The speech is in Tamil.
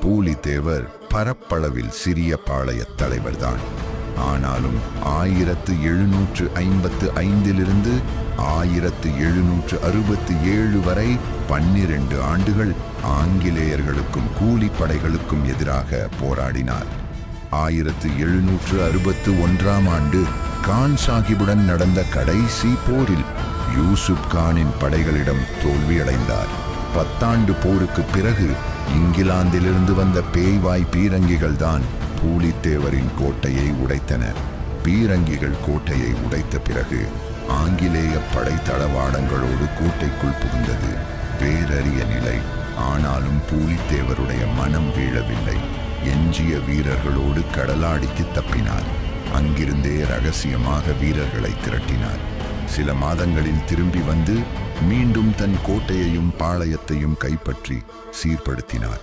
பூலித்தேவர் பரப்பளவில் சிறிய பாளைய தலைவர்தான். ஆனாலும் ஆயிரத்து எழுநூற்று ஐம்பத்து ஐந்திலிருந்து ஆயிரத்து எழுநூற்று அறுபத்தி ஏழு வரை பன்னிரண்டு ஆண்டுகள் ஆங்கிலேயர்களுக்கும் கூலிப்படைகளுக்கும் எதிராக போராடினார். ஆயிரத்து எழுநூற்று அறுபத்து ஒன்றாம் ஆண்டு கான் சாஹிபுடன் நடந்த கடைசி போரில் யூசுப் கானின் படைகளிடம் தோல்வியடைந்தார். பத்தாண்டு போருக்கு பிறகு இங்கிலாந்திலிருந்து வந்த பேய்வாய் பீரங்கிகள் தான் பூலித்தேவரின் கோட்டையை உடைத்தனர் பீரங்கிகள் கோட்டையை உடைத்த பிறகு ஆங்கிலேய படை தளவாடங்களோடு கோட்டைக்குள் புகுந்தது. வேறறிய நிலை. ஆனாலும் பூலித்தேவருடைய மனம் வீழவில்லை. எஞ்சிய வீரர்களோடு கடலாடிக்கு தப்பினார். அங்கிருந்தே ரகசியமாக வீரர்களை திரட்டினார். சில மாதங்களில் திரும்பி வந்து மீண்டும் தன் கோட்டையையும் பாளையத்தையும் கைப்பற்றி சீர்படுத்தினார்.